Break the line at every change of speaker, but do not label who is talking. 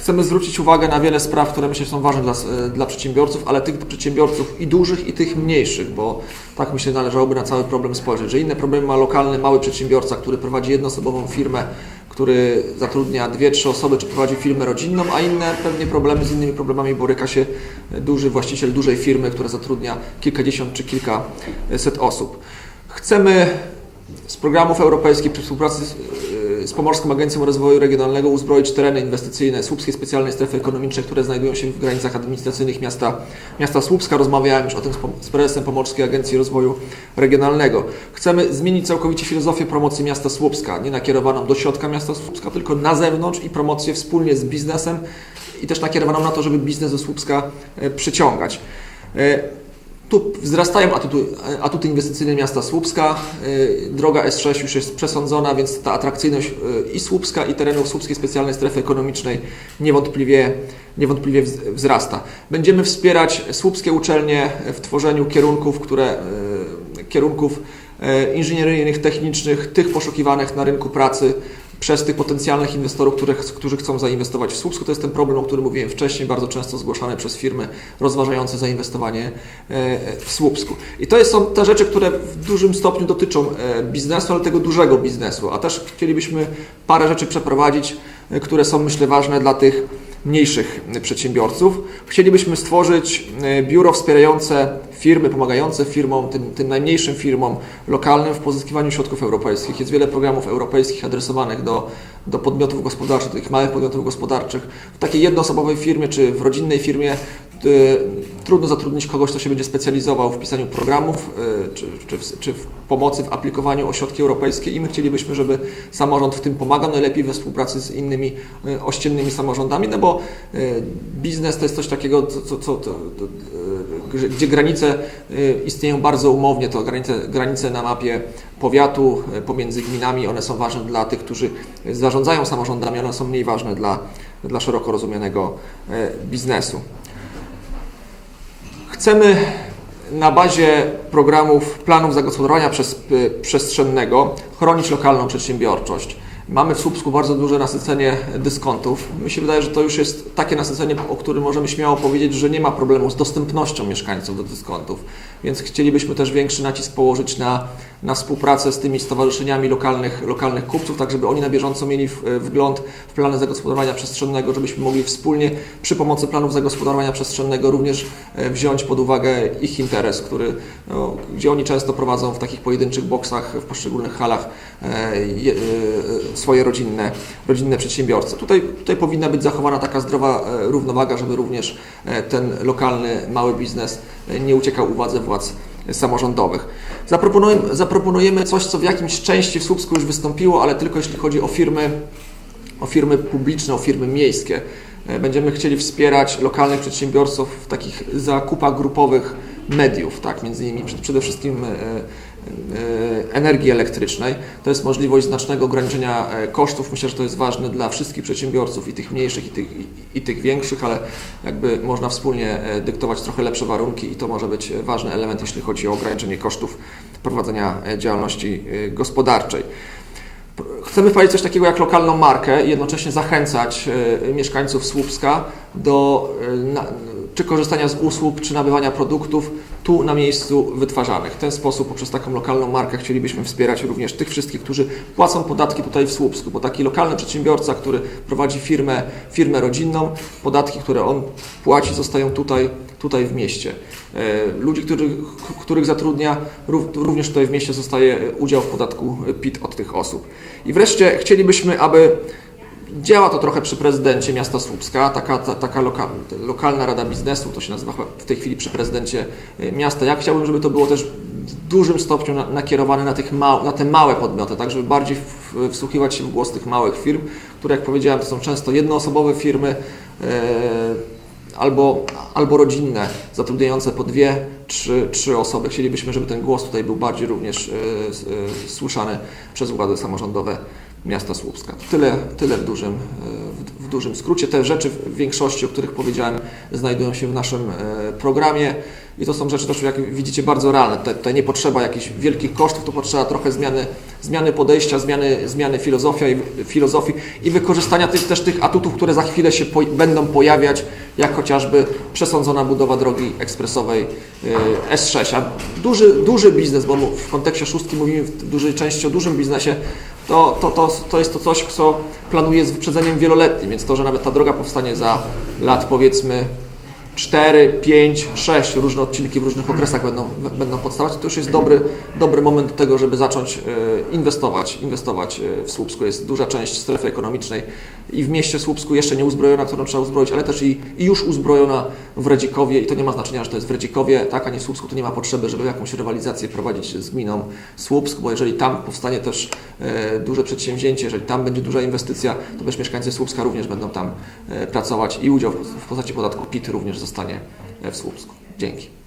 chcemy zwrócić uwagę na wiele spraw, które myślę są ważne dla, dla przedsiębiorców, ale tych przedsiębiorców i dużych, i tych mniejszych, bo tak myślę należałoby na cały problem spojrzeć, że inne problemy ma lokalny, mały przedsiębiorca, który prowadzi jednoosobową firmę, który zatrudnia dwie, trzy osoby, czy prowadzi firmę rodzinną, a inne pewnie problemy z innymi problemami boryka się duży właściciel dużej firmy, która zatrudnia kilkadziesiąt czy kilkaset osób. Chcemy z programów europejskich przy współpracy z, Pomorską Agencją Rozwoju Regionalnego uzbroić tereny inwestycyjne Słupskiej Specjalnej Strefy Ekonomicznej, które znajdują się w granicach administracyjnych miasta, miasta Słupska. Rozmawiałem już o tym z, prezesem Pomorskiej Agencji Rozwoju Regionalnego. Chcemy zmienić całkowicie filozofię promocji miasta Słupska, nie nakierowaną do środka miasta Słupska, tylko na zewnątrz i promocję wspólnie z biznesem i też nakierowaną na to, żeby biznes do Słupska e, przyciągać. E, tu wzrastają atuty, atuty inwestycyjne miasta Słupska. Y, Droga S6 już jest przesądzona, więc ta atrakcyjność y, i Słupska, i terenów Słupskiej Specjalnej Strefy Ekonomicznej niewątpliwie, niewątpliwie wz- wzrasta. Będziemy wspierać słupskie uczelnie w tworzeniu kierunków, które, y, kierunków inżynieryjnych, technicznych, tych poszukiwanych na rynku pracy przez tych potencjalnych inwestorów, które, którzy chcą zainwestować w Słupsku. To jest ten problem, o którym mówiłem wcześniej, bardzo często zgłaszany przez firmy rozważające zainwestowanie e, w Słupsku. I to są te rzeczy, które w dużym stopniu dotyczą e, biznesu, ale tego dużego biznesu. A też chcielibyśmy parę rzeczy przeprowadzić, e, które są myślę ważne dla tych mniejszych przedsiębiorców. Chcielibyśmy stworzyć e, biuro wspierające firmy, pomagające firmom, tym, tym najmniejszym firmom lokalnym w pozyskiwaniu środków europejskich. Jest wiele programów europejskich adresowanych do, do podmiotów gospodarczych, tych małych podmiotów gospodarczych. W takiej jednoosobowej firmie czy w rodzinnej firmie y, trudno zatrudnić kogoś, kto się będzie specjalizował w pisaniu programów y, czy, czy, w, czy w pomocy w aplikowaniu o środki europejskie i my chcielibyśmy, żeby samorząd w tym pomagał, najlepiej we współpracy z innymi y, ościennymi samorządami, no bo y, biznes to jest coś takiego, co, co, co, gdzie- granice istnieją bardzo umownie, to granice, granice na mapie powiatu pomiędzy gminami, one są ważne dla tych, którzy zarządzają samorządami, one są mniej ważne dla, dla szeroko rozumianego biznesu. Chcemy na bazie programów planów zagospodarowania y, przestrzennego chronić lokalną przedsiębiorczość. Mamy w Słupsku bardzo duże nasycenie dyskontów. Mi się wydaje, że to już jest takie nasycenie, o którym możemy śmiało powiedzieć, że nie ma problemu z dostępnością mieszkańców do dyskontów. Więc chcielibyśmy też większy nacisk położyć na, na współpracę z tymi stowarzyszeniami lokalnych, lokalnych kupców, tak żeby oni na bieżąco mieli w, wgląd w plany zagospodarowania przestrzennego, żebyśmy mogli wspólnie przy pomocy planów zagospodarowania przestrzennego również e, wziąć pod uwagę ich interes, który, no, gdzie oni często prowadzą w takich pojedynczych boksach, w poszczególnych halach e, je, e, swoje rodzinne, rodzinne przedsiębiorce. Tutaj, tutaj powinna być zachowana taka zdrowa e, równowaga, żeby również e, ten lokalny, mały biznes e, nie uciekał uwadze władz samorządowych. Zaproponujemy, zaproponujemy coś, co w jakimś części w Słupsku już wystąpiło, ale tylko jeśli chodzi o firmy, o firmy publiczne, o firmy miejskie. Będziemy chcieli wspierać lokalnych przedsiębiorców w takich zakupach grupowych mediów, tak, między innymi przed- przede wszystkim e, e, energii elektrycznej. To jest możliwość znacznego ograniczenia e, kosztów. Myślę, że to jest ważne dla wszystkich przedsiębiorców, i tych mniejszych, i tych, i, tych większych, ale jakby można wspólnie e, dyktować trochę lepsze warunki i to może być e, ważny element, jeśli chodzi o ograniczenie kosztów prowadzenia e, działalności e, gospodarczej. Chcemy wprowadzić coś takiego jak lokalną markę i jednocześnie zachęcać e, mieszkańców Słupska do e, czy korzystania z usług, czy nabywania produktów tu na miejscu wytwarzanych. W ten sposób poprzez taką lokalną markę chcielibyśmy wspierać również tych wszystkich, którzy płacą podatki tutaj w Słupsku, bo taki lokalny przedsiębiorca, który prowadzi firmę, firmę rodzinną, podatki, które on płaci zostają tutaj, tutaj w mieście. E, Ludzi, których, których zatrudnia, rów- również tutaj w mieście zostaje udział w podatku PIT od tych osób. I wreszcie chcielibyśmy, aby działa to trochę przy prezydencie miasta Słupska, taka, ta, taka loka, lokalna rada biznesu, to się nazywa w tej chwili przy prezydencie e, miasta. Ja chciałbym, żeby to było też w dużym stopniu na, nakierowane na, tych mał, na te małe podmioty, tak żeby bardziej w, wsłuchiwać się w głos tych małych firm, które jak powiedziałem to są często jednoosobowe firmy, e, albo, albo rodzinne, zatrudniające po dwie, trzy, trzy osoby. Chcielibyśmy, żeby ten głos tutaj był bardziej również e, słyszany przez władze samorządowe miasta Słupska. Tyle, tyle w, dużym, e, w, w dużym skrócie. Te rzeczy w większości, o których powiedziałem, znajdują się w naszym e, programie i to są rzeczy też, jak widzicie, bardzo realne. Tutaj, nie potrzeba jakichś wielkich kosztów, to potrzeba trochę zmiany, zmiany podejścia, zmiany, zmiany filozofia i, filozofii i wykorzystania tych, też tych atutów, które za chwilę się po, będą pojawiać, jak chociażby przesądzona budowa drogi ekspresowej e, S6. A duży, duży biznes, bo w kontekście szóstki mówimy w dużej części o dużym biznesie, to, to, to, to jest to coś, co planuje z wyprzedzeniem wieloletnim, więc to, że nawet ta droga powstanie za lat powiedzmy 4, 5, 6 różne odcinki w różnych okresach będą, będą powstawać, to już jest dobry, dobry moment do tego, żeby zacząć e, inwestować, inwestować e, w Słupsku. Jest duża część strefy ekonomicznej i w mieście Słupsku jeszcze nie uzbrojona, którą trzeba uzbroić, ale też i, i już uzbrojona w Redzikowie. I to nie ma znaczenia, że to jest w Redzikowie, tak, a nie w Słupsku, to nie ma potrzeby, żeby jakąś rywalizację prowadzić z gminą Słupsk, bo jeżeli tam powstanie też e, duże przedsięwzięcie, jeżeli tam będzie duża inwestycja, to też mieszkańcy Słupska również będą tam pracować i udział w postaci podatku PIT również zostanie e, w Słupsku. Dzięki.